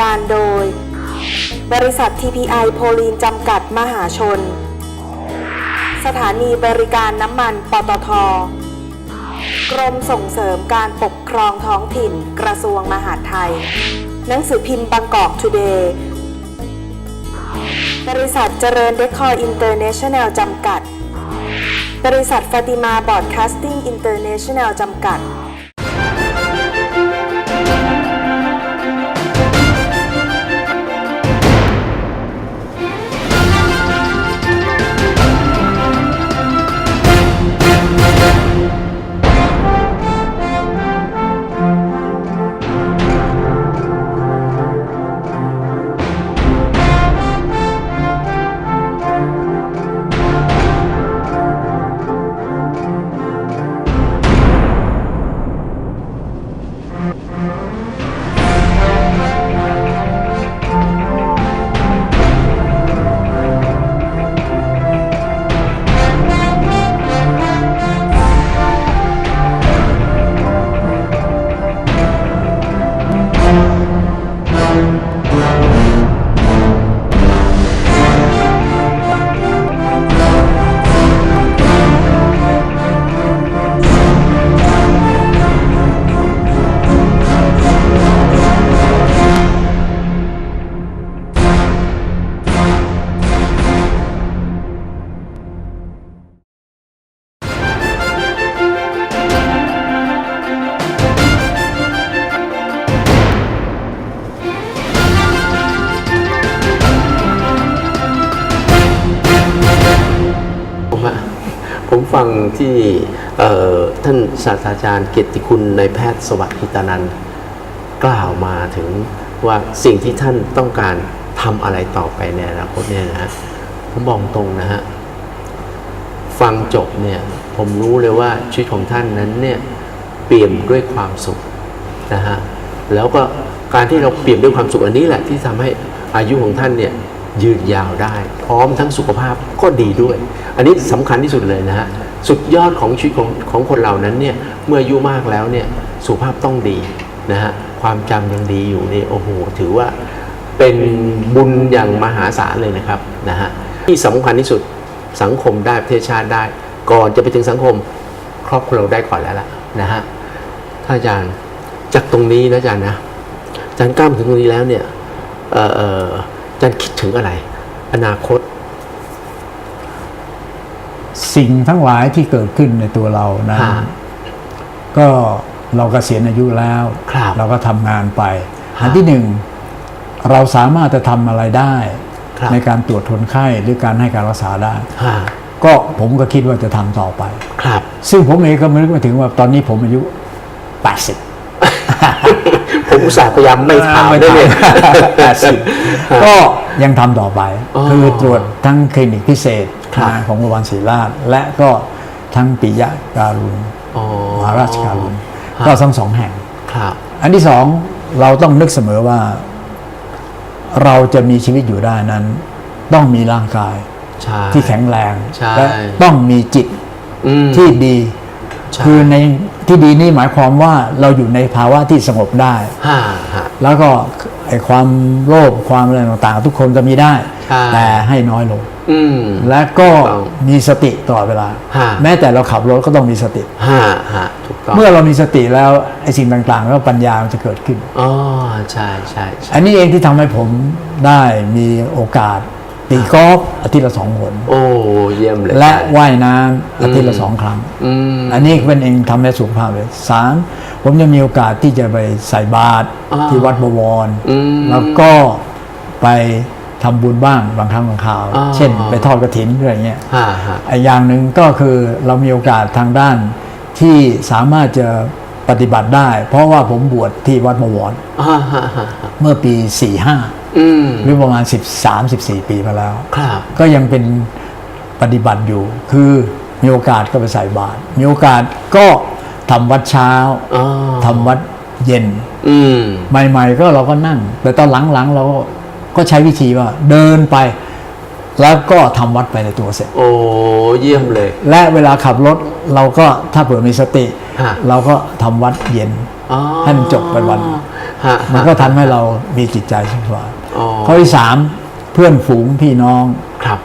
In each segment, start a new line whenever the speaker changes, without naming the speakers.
การโดย บริษัท TPI โพลีนจำกัดมหาชน สถานีบริการน้ำมันปตท กรมส่งเสริมการปกครองท้องถิ่นกระทรวงมหาดไทย หนังสือพิมพ์บางกอกทูเดย์ บริษัทเจริญเดคอร์อินเตอร์เนชั่นแนลจำกัด บริษัทฟาติมาบอร์ดคสติ้งอินเตอร์เนชั่นแนลจำกัด
ศาสตราจารย์เกียรติคุณนายแพทย์สวัสดิ์ฮิตานันท์กล่าวมาถึงว่าสิ่งที่ท่านต้องการทำอะไรต่อไปในอนาคตเนี่ยนะฮะผมบอกตรงนะฮะฟังจบเนี่ยผมรู้เลยว่าชีวิตของท่านนั้นเนี่ยเปี่ยมด้วยความสุขนะฮะแล้วก็การที่เราเปี่ยมด้วยความสุขอันนี้แหละที่ทำให้อายุของท่านเนี่ยยืนยาวได้ พร้อมทั้งสุขภาพก็ดีด้วย อันนี้สำคัญที่สุดเลยนะฮะ สุดยอดของชีวิตของของคนเหล่านั้นเนี่ยเมื่ออายุมากแล้วเนี่ยสุขภาพต้องดีนะฮะความจำยังดีอยู่นี่โอ้โหถือว่าเป็นบุญอย่างมหาศาลเลยนะครับนะฮะที่สำคัญที่สุดสังคมได้ประเทศชาติได้ ก่อนจะไปถึงสังคมครอบครัวเราได้ก่อนแล้วล่ะนะฮะถ้าอาจารย์จากตรงนี้นะอาจารย์นะอาจารย์กล้ามาถึงตรงนี้แล้วเนี่ยอาจารย์คิดถึงอะไร อนาคต
สิ่งทั้งหลายที่เกิดขึ้นในตัวเรานะ
ฮะ
ก็เรากเกษียณอายุแล้ว
ครับ
เราก็ทำงานไป
ฮะ
อันที่หนึ่งเราสามารถจะทำอะไรได้
ครับ
ในการตรวจคนไข้หรือการให้การรักษาได้
ฮะ
ก็ผมก็คิดว่าจะทำต่อไป
ครับ
ซึ่งผมเองก็ไม่นึกไม่ถึงว่าตอนนี้ผมอายุ 80
ผมอุตส่าห์พยายามไม่ถามได้เลย
แปดสิบก็ยังทำต่อไป
อ๋อ
คือตรวจทั้งคลินิกพิเศษ
ครับ
นะของโรงพยาบาลศรีราช และก็ทั้งปิยะการุณ
อ๋อ
มหาราชการุณ
ฮะ
ก็ทั้งสองแห่ง
ครับ
อันที่สองเราต้องนึกเสมอว่า เราจะมีชีวิตอยู่ได้นั้น ต้องมีร่างกาย
ใช่
ที่แข็งแรง
ใช่
และต้องมีจิต
อืม
ที่ดี
ใช่
คือใน ที่ดีนี่หมายความว่าเราอยู่ในภาวะที่สงบได้
ฮะฮะ
แล้วก็ไอความโลภความอะไรต่างๆ ทุกคนจะมีได้
ใช่
แต่ให้น้อยลง
อืม
และก็
ถูกต้อง
มีสติตลอดเวลา
ฮะ
แม้แต่เราขับรถก็ต้องมีสติ
ฮะฮะถูกต้อง
เมื่อเรามีสติแล้วไอสิ่งต่างๆ แล้วปัญญามันจะเกิดขึ้น
อ๋อใช่ใช่ใช่
อันนี้เองที่ทำให้ผมได้มีโอกาส ตีกอล์ฟอาทิตย์ละสองหน
โอ้เยี่ยมเลย
และ
ใช่
ว่ายน้ำอาทิตย์ละสองครั้ง
อืม
อันนี้เป็นเองทำในสุขภาพเลยสามผมจะมีโอกาสที่จะไปใส่บาตร
อ่า
ที่วัดบวร
อืม
แล้วก็ไปทำบุญบ้างบางครั้งบางคราว
อ่า
เช่น ไปทอดกระถินอะไรเงี้ย
ฮะฮะ
อีกอย่างหนึ่งก็คือเรามีโอกาสทางด้านที่สามารถจะปฏิบัติได้ เพราะว่าผมบวชที่วัดบวร
อ่าฮะฮะฮะ
เมื่อปี45
อืม
หรือประมาณ 13-14 ปีมาแล้ว
ครับ
ก็ยังเป็นปฏิบัติอยู่ คือมีโอกาสก็ไปใส่บาตรมีโอกาสก็ทำวัดเช้า
อ๋อ
ทำวัดเย็น
อืม
ใหม่ ๆ ก็เราก็นั่ง แต่ตอนหลังๆเราก็ก็ใช้วิธีว่าเดินไป แล้วก็ทำวัดไปในตัวเสร็จ
โอ้เยี่ยมเลย
และเวลาขับรถเราก็ถ้าเผื่อมีสติ
ฮะ
เราก็ทำวัดเย็น
อ๋อ
ให้มันจบไปวัน
ฮะ
มันก็ทำให้เรามีจิตใจสบาย
อ๋อ
ข้อที่สามเพื่อนฝูงพี่น้อง
ครับ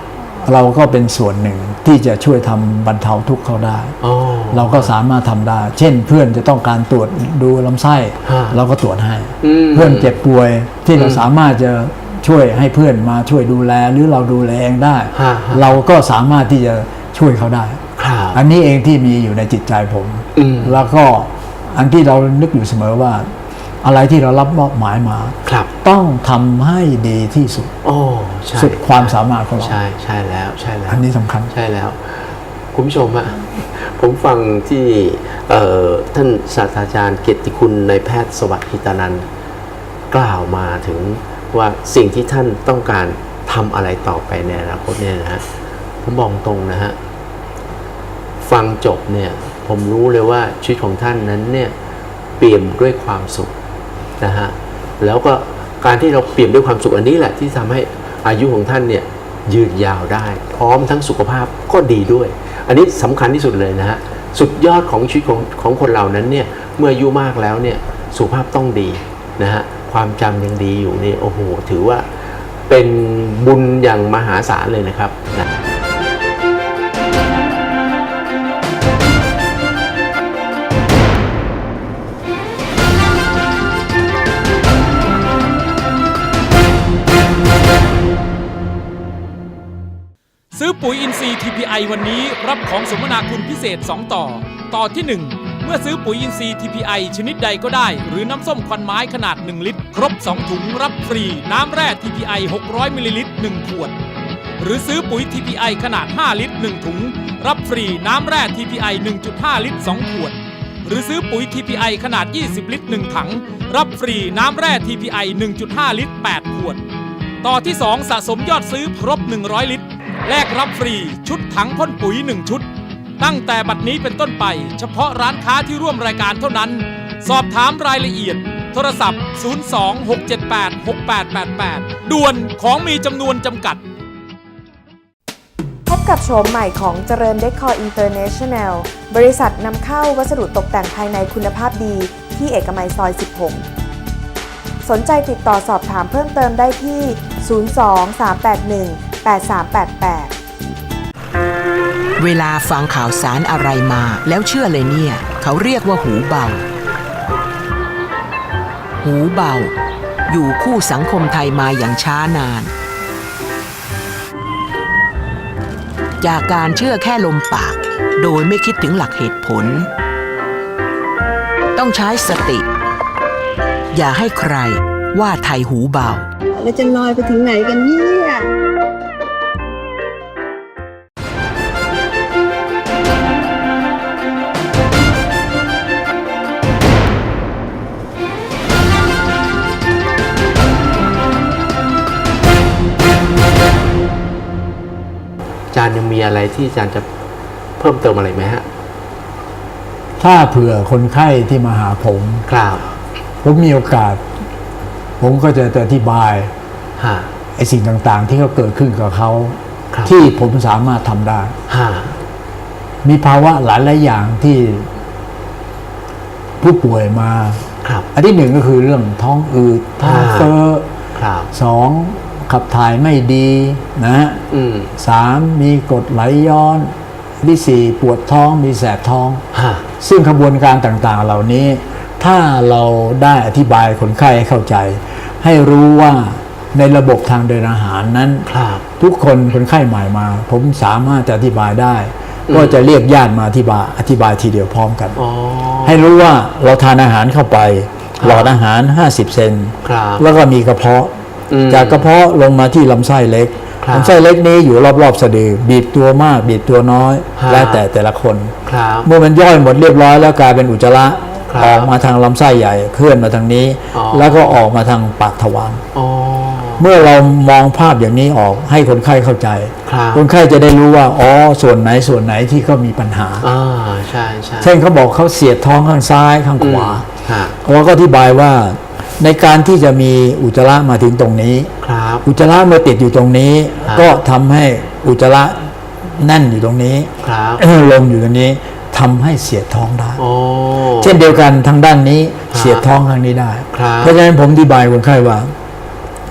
เราก็เป็นส่วนหนึ่งที่จะช่วยทำบรรเทาทุกข์เขาได้
อ๋อ
เราก็สามารถทำได้ เช่นเพื่อนจะต้องการตรวจดูลำไส้
ฮะ
เราก็ตรวจให้
อืม
เพื่อนเจ็บป่วยที่เรา
อืม
สามารถจะช่วยให้เพื่อนมาช่วยดูแลหรือเราดูแลเองได้
ฮะฮะ
เราก็สามารถที่จะช่วยเขาได้
ครับ
อันนี้เองที่มีอยู่ในจิตใจผม
อืม
แล้วก็อันที่เรานึกอยู่เสมอว่า อะไรที่เรารับมอบหมายมา
ครับ
ต้องทำให้ดีที่สุด
โอ้ใช่
สุดความสามารถของเรา
ใช่ใช่แล้วใช่แล้ว
อันนี้สำคัญ
ใช่แล้ว คุณผู้ชมอะผมฟังที่เอ่อท่านศาสตราจารย์เกียรติคุณนายแพทย์สวัสดิ์หิตานันท์กล่าวมาถึงว่าสิ่งที่ท่านต้องการทำอะไรต่อไปในอนาคตเนี่ยนะฮะผมบอกตรงนะฮะฟังจบเนี่ย ผมรู้เลยว่าชีวิตของท่านนั้นเนี่ยเปี่ยมด้วยความสุข นะฮะแล้วก็การที่เราเปี่ยมด้วยความสุขอันนี้แหละที่ทำให้อายุของท่านเนี่ยยืนยาวได้ พร้อมทั้งสุขภาพก็ดีด้วย อันนี้สำคัญที่สุดเลยนะฮะสุดยอดของชีวิตของของคนเหล่านั้นเนี่ยเมื่ออายุมากแล้วเนี่ยสุขภาพต้องดีนะฮะความจำยังดีอยู่นี่โอ้โหถือว่าเป็นบุญอย่างมหาศาลเลยนะครับนะ
ปุ๋ยอินทรีย์ TPI วันนี้รับของสมนาคุณพิเศษ 2 ต่อ ต่อที่ 1 เมื่อซื้อปุ๋ยอินทรีย์ TPI ชนิดใดก็ได้ หรือน้ำส้มควันไม้ขนาด 1 ลิตร ครบ 2 ถุงรับฟรี น้ำแร่ TPI 600มิลลิลิตร1ขวด หรือซื้อปุ๋ย TPI ขนาด 5 ลิตร 1 ถุง รับฟรีน้ำแร่ TPI 1.5 ลิตร 2 ขวด หรือซื้อปุ๋ย TPI ขนาด 20 ลิตร 1 ถัง รับฟรีน้ำแร่ TPI 1.5 ลิตร 8 ขวด ต่อที่ 2 สะสมยอดซื้อครบ 100 ลิตร แลกรับฟรีชุดถังพ่นปุ๋ย 1 ชุด ตั้งแต่บัดนี้เป็นต้นไป เฉพาะร้านค้าที่ร่วมรายการเท่านั้น สอบถามรายละเอียด โทรศัพท์ 026786888 ด่วนของมีจำนวนจำกัด
พบกับโฉมใหม่ของเจริญเดคอร์อินเตอร์เนชั่นแนลบริษัทนำเข้าวัสดุตกแต่งภายในคุณภาพดีที่เอกมัยซอย 16สนใจติดต่อสอบถามเพิ่มเติมได้ที่ 02381 8388
เวลาฟังข่าวสารอะไรมา แล้วเชื่อเลยเนี่ย เขาเรียกว่าหูเบา หูเบา อยู่คู่สังคมไทยมาอย่างช้านาน จากการเชื่อแค่ลมปาก โดยไม่คิดถึงหลักเหตุผล ต้องใช้สติ อย่าให้ใครว่าไทยหูเบา
เราจะลอยไปถึงไหนกันเนี่ย
อาจารย์ยังมีอะไรที่อาจารย์จะเพิ่มเติมอะไรไหมฮะ
ถ้าเผื่อคนไข้ที่มาหาผม
ครับ
ผมมีโอกาส ผมก็จะอธิบาย
ฮะ
ไอ้สิ่งต่างๆ ที่เขาเกิดขึ้นกับเขา
ครับ
ที่ผมสามารถทำได้
ฮะ
มีภาวะหลายหลายๆอย่างที่ผู้ป่วยมา
ครับ
อันที่หนึ่งก็คือเรื่องท้องอืดท้อง
อ่า
เฟ้อ
ครับ
สอง ขับถ่ายไม่ดีนะฮะ
อืม
สามมีกรดไหลย้อนอันที่สี่ปวดท้องมีแสบท้อง
ฮะ
ซึ่งขบวนการต่างๆเหล่านี้ ถ้าเราได้อธิบายคนไข้ให้เข้าใจ ให้รู้ว่าในระบบทางเดินอาหารนั้น
ครับ
ทุกคนคนไข้ใหม่มา ผมสามารถจะอธิบายได้ ก็จะเรียกญาติมาอธิบายอธิบายทีเดียวพร้อมกัน
อ๋อ
ให้รู้ว่าเราทานอาหารเข้าไป หลอดอาหาร 50 เซน
ครับ
แล้วก็มีกระเพาะ
อืม
จากกระเพาะลงมาที่ลำไส้เล็ก
ครับ
ลำไส้เล็กนี้อยู่รอบๆสะดือบีบตัวมาก บีบตัวน้อย
ฮะ
แล้วแต่แต่ละคน
ครับ
เมื่อมันย่อยหมดเรียบร้อยแล้วกลายเป็นอุจจาระ
ครับ
ออกมาทางลำไส้ใหญ่เคลื่อนมาทางนี้
อ๋อ
แล้วก็ออกมาทางปากทวาร
อ๋อ
เมื่อเรามองภาพอย่างนี้ออกให้คนไข้เข้าใจ
ครับ
คนไข้จะได้รู้ว่าอ๋อส่วนไหนส่วนไหนที่เขามีปัญหา
อ่าใช่ใช่
เช่นเขาบอกเขาเสียดท้องข้างซ้ายข้างขวา
ฮะ
เราก็อธิบายว่า ในการที่จะมีอุจจาระมาถึงตรงนี้
ครับ
อุจจาระเมื่อติดอยู่ตรงนี้
ครับ
ก็ทำให้อุจจาระแน่นอยู่ตรงนี้
ครับ
ลงอยู่ตรงนี้ทำให้เสียดท้องได้
โอ้
เช่นเดียวกันทางด้านนี้
ครับ
เสียดท้องข้างนี้ได้
ครับ
เพราะฉะนั้นผมอธิบายคนไข้ว่า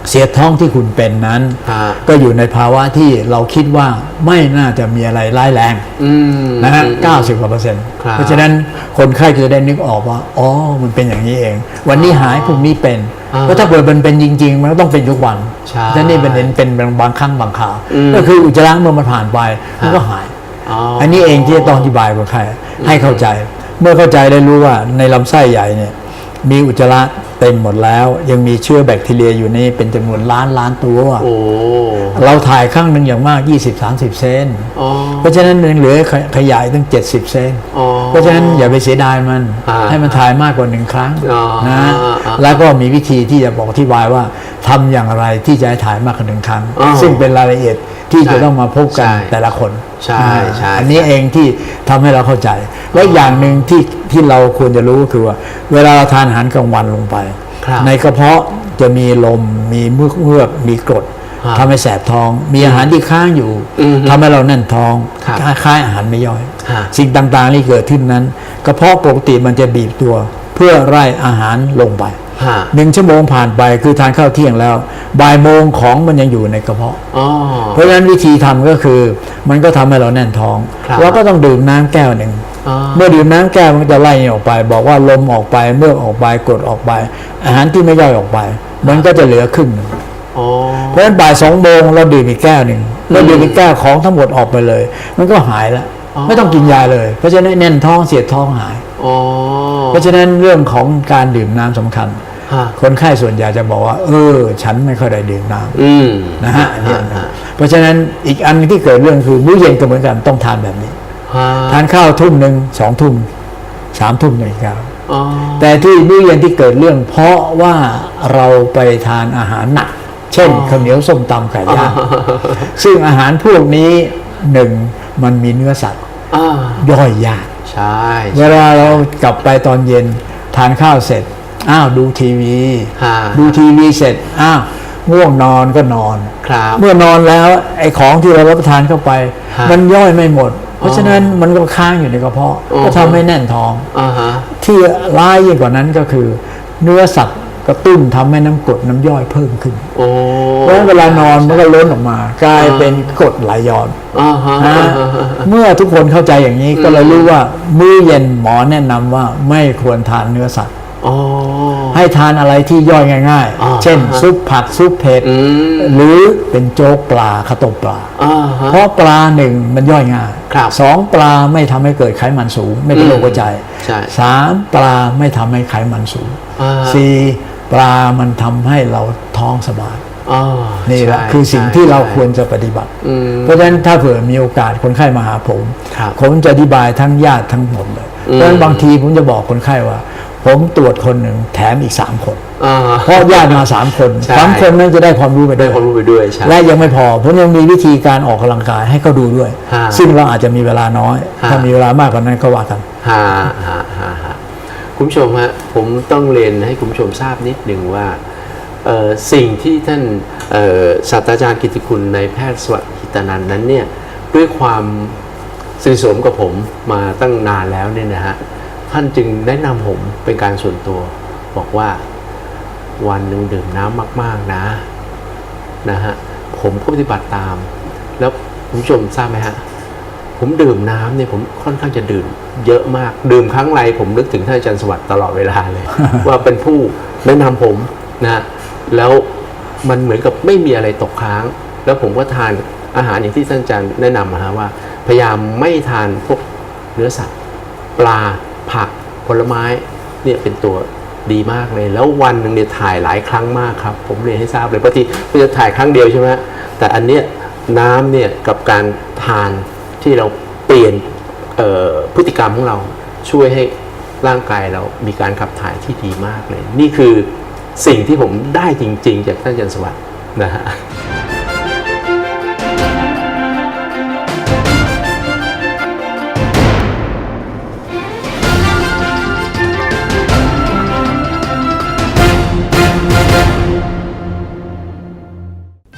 เสียดท้องที่คุณเป็นนั้น
ฮะ
ก็อยู่ในภาวะที่เราคิดว่าไม่น่าจะมีอะไรร้ายแรง
อืม
นะฮะ
อืม
90กว่าเปอร์เซ็นต์
ครับ
เพราะฉะนั้นคนไข้จะได้นึกออกว่า อ๋อ มันเป็นอย่างนี้เอง วันนี้หายพรุ่งนี้เป็น
อ่า
เพราะถ้าเกิดมันเป็นจริง ๆ มันก็ต้องเป็นทุกวัน
ใช่
ฉะนั้นนี่เป็นเป็นเป็นบางครั้งบางคราว
อืม
ก็คืออุจจาระเมื่อมันผ่านไปมันก็หาย
อ๋อ
อั
อั
นนี้เองที่จะต้องอธิบายคนไข้ให้เข้าใจ เมื่อเข้าใจได้รู้ว่าในลำไส้ใหญ่เนี่ยมีอุจจาระ เต็มหมดแล้ว ยังมีเชื้อแบคทีเรียอยู่นี่เป็นจำนวนล้านล้านตัว
โอ้
เราถ่ายครั้งหนึ่งอย่างมาก 20-30 เซน
อ๋อ
เพราะฉะนั้นยังเหลือขยขยายตั้ง 70 เซน
อ๋อ
เพราะฉะนั้นอย่าไปเสียดายมัน
อ่า
ให้มันถ่ายมากกว่าหนึ่งครั้ง
อ๋อ
นะ
อ่า
แล้วก็มีวิธีที่จะบอกอธิบายว่าทำอย่างไรที่จะให้ถ่ายมากกว่าหนึ่งครั้ง
อ๋อ
ซึ่งเป็นรายละเอียด ที่
ใช่
จะต้องมาพบกัน
ใช่
แต่ละคน
ใช่
อ่า
ใช่
อันนี้
ใช่
เองที่ทำให้เราเข้าใจ และอย่างหนึ่งที่ที่เราควรจะรู้ก็คือว่า เวลาเราทานอาหารกลางวันลงไป
ครับ
ในกระเพาะจะมีลมมีเมือกเมือกมีกรด
ครับ
ทำให้แสบท้อง มีอาหารที่ค้างอยู่
อือฮึ
ทำให้เราแน่นท้อง
ครับ
คล้ายๆอาหารไม่ย่อย
ฮะ
สิ่งต่างๆที่เกิดขึ้นนั้นกระเพาะปกติมันจะบีบตัว เพื่อไล่อาหารลงไป
ฮะ
หนึ่งชั่วโมงผ่านไปคือทานข้าวเที่ยงแล้วบ่ายโมงของมันยังอยู่ในกระเพาะ
อ๋อ
เพราะฉะนั้นวิธีทำก็คือ มันก็ทำให้เราแน่นท้อง
ครับ
เราก็ต้องดื่มน้ำแก้วหนึ่ง
อ๋อ
เมื่อดื่มน้ำแก้วมันก็จะไล่ออกไป บอกว่าลมออกไปเมื่อกออกไปกรดออกไป อาหารที่ไม่ย่อยออกไป มันก็จะเหลือครึ่งหนึ่ง
อ๋อ
เพราะฉะนั้นบ่ายสองโมงเราดื่มอีกแก้วหนึ่งเราดื่มอีกแก้วของทั้งหมดออกไปเลย มันก็หายแล้ว
อ๋อ
ไม่ต้องกินยาเลย เพราะฉะนั้นแน่นท้องเสียดท้องหาย
อ๋อ
เพราะฉะนั้นเรื่องของการดื่มน้ำสำคัญ
ฮะ
คนไข้ส่วนใหญ่จะบอกว่า เออ ฉันไม่ค่อยได้ดื่มน้ำ
อืม
นะฮะอันนี้อันหนึ่ง
ฮะ
เพราะฉะนั้นอีกอันหนึ่งที่เกิดเรื่องคือมื้อเย็นก็เหมือนกันต้องทานแบบนี้
ฮะ
ทานข้าวทุ่มหนึ่งสองทุ่มสามทุ่มหนึ่งครับ
อ๋อ
แต่ที่มื้อเย็นที่เกิดเรื่อง เพราะว่าเราไปทานอาหารหนัก เช่นข้าวเหนียวส้มตำไก่ย่างซึ่งอาหารพวกนี้หนึ่งมันมีเนื้อสัตว์
อ่า
ย่อยยาก
ใช่
เวลาเรากลับไปตอนเย็นทานข้าวเสร็จ อ้าวดูทีวี
ฮะ
ดูทีวีเสร็จอ้าวง่วงนอนก็นอน
ครับ
เมื่อนอนแล้วไอ้ของที่เรารับประทานเข้าไป
ฮะ
มันย่อยไม่หมด เพราะฉะนั้นมันก็ค้างอยู่ในกระเพาะ
อ๋อ
ก็ทำให้แน่นท้อง
อ่าฮะ
ที่ร้ายยิ่งกว่านั้นก็คือ เนื้อสัตว์กระตุ้นทำให้น้ำกรดน้ำย่อยเพิ่มขึ้น
โอ้
เพราะฉะนั้นเวลานอนมันก็ล้นออกมา กลายเป็นกรดไหลย้อน
อ่าฮะ
นะ
อ่าฮะ
เมื่อทุกคนเข้าใจอย่างนี้ก็เลยรู้ว่ามื้อเย็นหมอแนะนำว่าไม่ควรทานเนื้อสัตว์
อ๋อ
ให้ทานอะไรที่ย่อยง่าย
อ่า
ๆเช่น ซุปผักซุปเผ็ด
อืม
หรือเป็นโจ๊กปลาข้าวต้มปลา
อ่าฮะ
เพราะปลาหนึ่งมันย่อยง่าย
ครับ
สองปลาไม่ทำให้เกิดไขมันสูง ไม่เป็นโรคหัวใจ
ใช่
สามปลาไม่ทำให้ไขมันสูง
อ่า
สี่ปลามันทำให้เราท้องสบาย
อ่า
นี่แหละ
ใช่
คือสิ่งที่เรา
ใช่
ควรจะปฏิบัติ
อืม
เพราะฉะนั้นถ้าเผื่อมีโอกาสคนไข้มาหาผม
ครับ
ผมจะอธิบายทั้งญาติทั้งหมดเลย
อืม
เพราะฉะนั้นบางทีผมจะบอกคนไข้ว่า ผมตรวจคนหนึ่งแถมอีกสามคน
อ่า
เพราะญาติมาสามคน
ใช่
สามคนนั้นจะได้ความรู้ไป
ได้
ด้วย
ความรู้ไปด้วยใช่
และยังไม่พอ ผมยังมีวิธีการออกกำลังกายให้เขาดูด้วย
ฮะ
ซึ่งเราอาจจะมีเวลาน้อย
ฮะ
ถ้ามีเวลามากกว่านั้นก็ว่ากัน
ฮะฮะฮะฮะคุณผู้ชมฮะผมต้องเรียนให้คุณผู้ชมทราบนิดหนึ่งว่าเอ่อสิ่งที่ท่านเอ่อศาสตราจารย์กิติคุณในายแพทย์สวัสดิ์หิตานันท์นั้นเนี่ยด้วยความสนิทสนมกับผมมาตั้งนานแล้วเนี่ยนะฮะ ท่านจึงแนะนำผมเป็นการส่วนตัว บอกว่าวันหนึ่งดื่มน้ำมาก ๆนะนะฮะผมก็ปฏิบัติตาม แล้วคุณผู้ชมทราบไหมฮะผมดื่มน้ำเนี่ยผมค่อนข้างจะดื่ม เยอะมากดื่มครั้งไรผมนึกถึงท่านอาจารย์สวัสดิ์ตลอดเวลาเลย ว่าเป็นผู้แนะนำผมนะแล้วมันเหมือนกับไม่มีอะไรตกค้าง แล้วผมก็ทานอาหารอย่างที่ท่านอาจารย์แนะนำนะฮะว่า พยายามไม่ทานพวกเนื้อสัตว์ปลา ผักผลไม้เนี่ยเป็นตัวดีมากเลย แล้ววันหนึ่งเนี่ยถ่ายหลายครั้งมากครับ ผมเรียนให้ทราบเลยปกติก็จะถ่ายครั้งเดียวใช่ไหมแต่อันเนี้ยน้ำเนี่ยกับการทานที่เราเปลี่ยนพฤติกรรมของเราช่วยให้ร่างกายเรามีการขับถ่ายที่ดีมากเลย นี่คือสิ่งที่ผมได้จริง ๆ จากท่านอาจารย์สวัสดิ์นะฮะ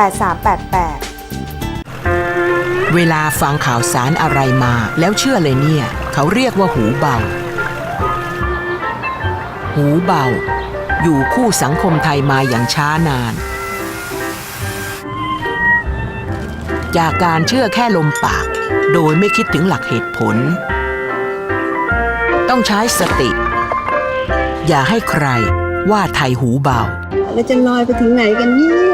8388
เวลาฟังข่าวสารอะไรมา แล้วเชื่อเลยเนี่ย เขาเรียกว่าหูเบา หูเบา อยู่คู่สังคมไทยมาอย่างช้านาน จากการเชื่อแค่ลมปาก โดยไม่คิดถึงหลักเหตุผล ต้องใช้สติ อย่าให้ใครว่าไทยหูเบา
เราจะลอยไปถึงไหนกันเนี่ย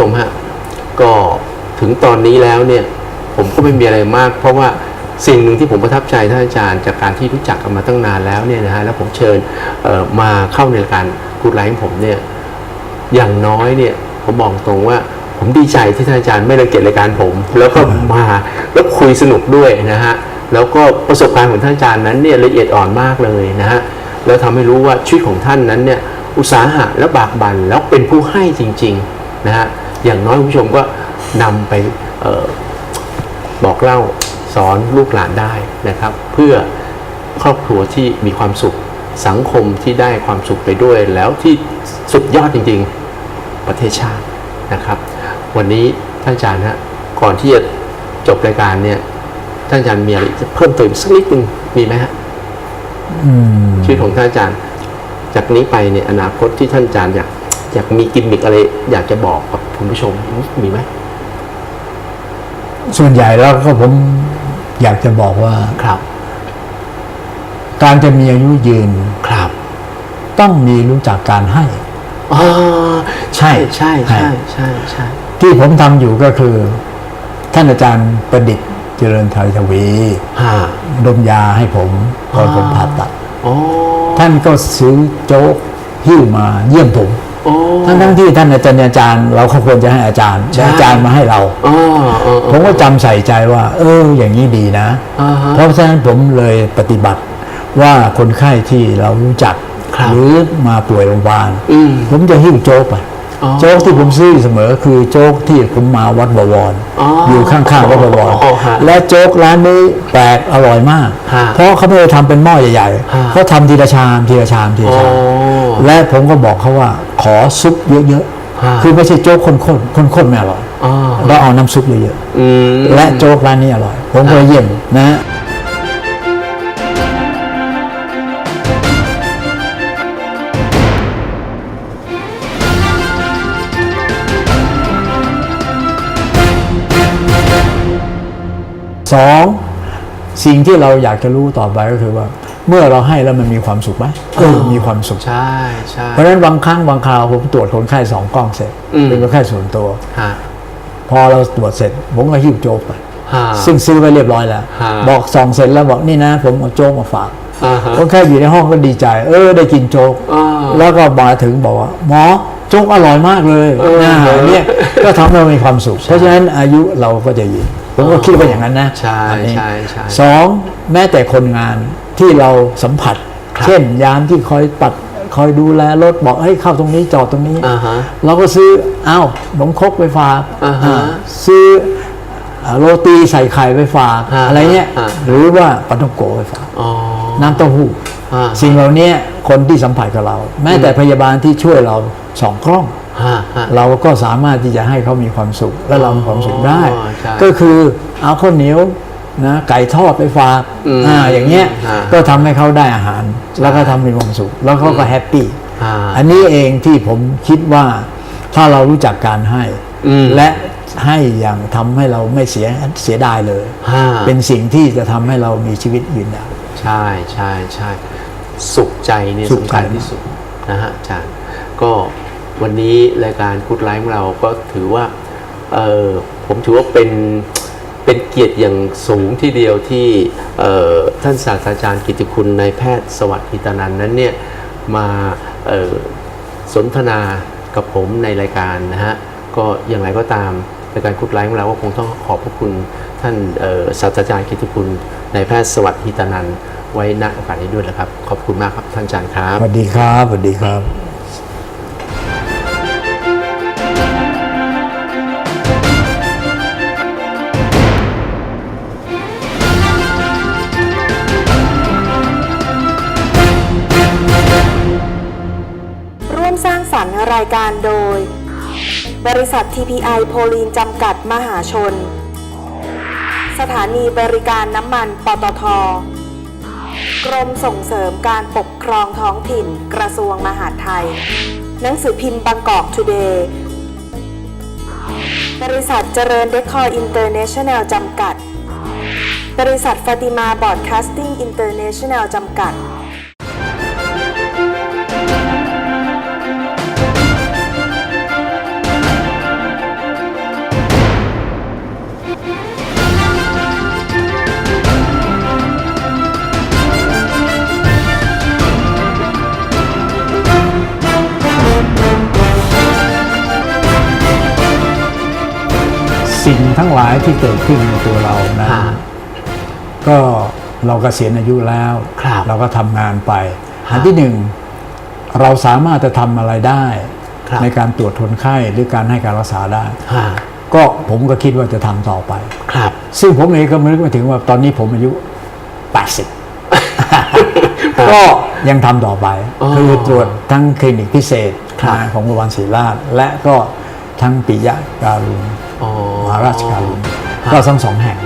ชมฮะก็ถึงตอนนี้แล้วเนี่ยผมก็ไม่มีอะไรมาก เพราะว่าสิ่งหนึ่งที่ผมประทับใจท่านอาจารย์จากการที่รู้จักกันมาตั้งนานแล้วเนี่ยนะฮะแล้วผมเชิญมาเข้าในรายการกูดไลฟ์ของผมเนี่ยอย่างน้อยเนี่ยผมบอกตรงว่าผมดีใจที่ท่านอาจารย์ไม่รังเกียจรายการผม แล้วก็มาแล้วคุยสนุกด้วยนะฮะแล้วก็ประสบการณ์ของท่านอาจารย์นั้นเนี่ยละเอียดอ่อนมากเลยนะฮะแล้วทำให้รู้ว่าชีวิตของท่านนั้นเนี่ยอุตสาหะและบากบั่นแล้วเป็นผู้ให้จริงๆนะฮะ อย่างน้อยคุณผู้ชมก็นำไปเออบอกเล่าสอนลูกหลานได้นะครับ เพื่อครอบครัวที่มีความสุขสังคมที่ได้ความสุขไปด้วยแล้วที่สุดยอดจริง ๆ ประเทศชาตินะครับ วันนี้ท่านอาจารย์ฮะก่อนที่จะจบรายการเนี่ยท่านอาจารย์มีอะไรจะเพิ่มเติมสักนิดนึงมีไหมฮะ
อืม
ชีวิตของท่านอาจารย์ จากนี้ไปเนี่ยอนาคตที่ท่านอาจารย์อยาก อยากมีกิมมิคอะไร อยากจะบอกกับคุณผู้ชมมีไหม
ส่วนใหญ่แล้วก็ผมอยากจะบอกว่า
ครับ
การจะมีอายุยืน
ครับ
ต้องมีรู้จักการให้
อ่าใช่ใช่
ให้
ใช่ใช่ใช่
ที่ผมทำอยู่ก็คือ ท่านอาจารย์ประดิษฐ์เจริญไทยทวี
ฮะ
ดมยาให้ผมตอนผมผ่าตัด
อ๋อ
ท่านก็ซื้อโจ๊กหิ้วมาเยี่ยมผม
โอ้
ทั้งทั้งๆที่ท่านอาจารย์อาจารย์ เราก็ควรจะให้อาจารย์
ใช่
แต่อาจารย์มาให้เรา
อ๋ออ๋อ
ผมก็จำใส่ใจว่า เออ อย่างนี้ดีนะ
อ่าฮะ
เพราะฉะนั้นผมเลยปฏิบัติว่าคนไข้ที่เรารู้จัก
ครับ
หรือมาป่วยโรงพยาบาล
อืม
ผมจะหิ้วโจ๊กไป
อ๋อ
โจ๊กที่ผมซื้ออยู่เสมอคือโจ๊กที่ผมมาวัดบวร
อ๋อ
อ
อยู่
ข้างๆวัดบวร
อ๋อฮะ
และโจ๊กร้านนี้แปลกอร่อยมาก
ฮะ
เพราะเขาไม่ได้ทำเป็นหม้อใหญ่
ฮะ
ๆเขาทำทีละชามทีละชามทีละชาม
อ๋อ
และผมก็บอกเขาว่าขอซุปเยอะ
ฮะ
ๆ คือไม่ใช่โจ๊กข้นๆข้นๆไม่อร่อย
อ๋อ
เราเอาน้ำซุปเยอะ
อืม
ๆและโจ๊กร้านนี้อร่อย ผมก็เยี่ยมนะฮะสองสิ่งที่เราอยากจะรู้ต่อไปก็คือว่า เมื่อเราให้แล้วมันมีความสุขไหมเออมีความสุข
ใช่ใช่
เพราะฉะนั้นบางครั้งบางคราวผมตรวจคนไข้สองกล้องเสร็จ
อืม
เป็นคนไข้ส่วนตัว
ฮะ
พอเราตรวจเสร็จ ผมก็หิ้วโจ๊กไป
ฮะ
ซึ่งซื้อไว้เรียบร้อยแล้ว
ฮะ
บอกส่องเสร็จแล้วบอกนี่นะ ผมเอาโจ๊กมาฝาก
อ่าฮะ
คนไข้อยู่ในห้องก็ดีใจ เออ ได้กินโจ๊ก
อ่า
แล้วก็มาถึงบอกว่าหมอโจ๊กอร่อยมากเลย
เออ
นะเนี่ยก็ทำให้เรามีความสุข เพราะฉะนั้นอายุเราก็จะยืน ผมก็คิดว่าอย่างนั้นนะ
ใช่
อันนี้
ใช่ใช่
สองแม้แต่คนงานที่เราสัมผัส
ครับ
เช่นยามที่คอยปัดคอยดูแลรถบอกให้ยเข้าตรงนี้จอดตรงนี้
อ่าฮะ
เราก็ซื้ออ้าวขนมครกไปฝาก
อ่าฮะ
อ่าซื้ออ่าโรตีใส่ไข่ไปฝาก
อ่า
อะไรเงี้ย
อ่า
หรือว่าปาท่องโกะไปฝาก
อ๋อ
น้ำเต้าหู้
อ่า
สิ่งเหล่านี้คนที่สัมผัสกับเรา แม้แต่พยาบาลที่ช่วยเราสองกล้อง
ฮะฮะ
เราก็สามารถที่จะให้เขามีความสุขและเรามีความสุขได้
อ๋อใช่
ก็คือเอาข้าวเหนียวนะไก่ทอดไปฝาก
อืม
อ่าอย่างเงี้ย
ฮะ
ก็ทำให้เขาได้อาหาร แล้วก็ทำมีความสุข แล้วเขาก็แฮปปี้
อ่า
อันนี้เองที่ผมคิดว่าถ้าเรารู้จักการให้
อืม
และให้อย่างทำให้เราไม่เสียเสียดายเลย
ฮะ
เป็นสิ่งที่จะทำให้เรามีชีวิตยืนยาว
ใช่ใช่ใช่สุขใจเนี่ย
สุข
สำ
ใจ
คัญที่สุดนะฮะอาจารย์ก็ วันนี้รายการคุดไลฟ์ของเราก็ถือว่าเออผมถือว่าเป็นเป็นเกียรติอย่างสูงที่เดียวที่ท่านศาสตราจารย์กิติคุณนายแพทย์สวัสดิ์อิตานันนั้นเนี่ยมาสนทนากับผมในรายการนะฮะก็อย่างไรก็ตามรายการคุดไลฟ์ของเราก็คงต้องขอบพระคุณท่านศาสตราจารย์กิติคุณนายแพทย์สวัสดิ์อิตานันไว้ณโอกาสนี้ด้วยนะครับ ขอบคุณมากครับท่านอาจารย์ครับ
สวัสดีครับสวัสดีครับ
สรรรค์รายการโดย บริษัท TPI โพลีนจำกัดมหาชน สถานีบริการน้ำมันปตท กรมส่งเสริมการปกครองท้องถิ่นกระทรวงมหาดไทย หนังสือพิมพ์บางกอกทูเดย์ บริษัทเจริญเดคอร์อินเตอร์เนชั่นแนลจำกัด บริษัทฟาติมาบอร์ดคสติ้งอินเตอร์เนชั่นแนลจำกัด
สิ่งทั้งหลายที่เกิดขึ้นในตัวเรานะ
ค่ะ
ก็เรากเกษียณอายุแล้ว
ครับ
เราก็ทำงานไป
ฮะ
อันที่หนึ่งเราสามารถจะทำอะไรได้
ครับ
ในการตรวจคนไข้หรือการให้การรักษาได้
ฮะ
ก็ผมก็คิดว่าจะทำต่อไป
ครับ
ซึ่งผมเองก็ไม่นึกไม่ถึงว่าตอนนี้ผมอายุ 80 ก็ยังทำต่อไป
อ๋อ
คือตรวจทั้งคลินิกพิเศษ
ครับ
นะของโรงพยาบาลศรีราชและก็ทั้งปิยะการุณ
อ๋อ
มหา ราชการุณ
ฮะ
ก็ทั้งสองแห่ง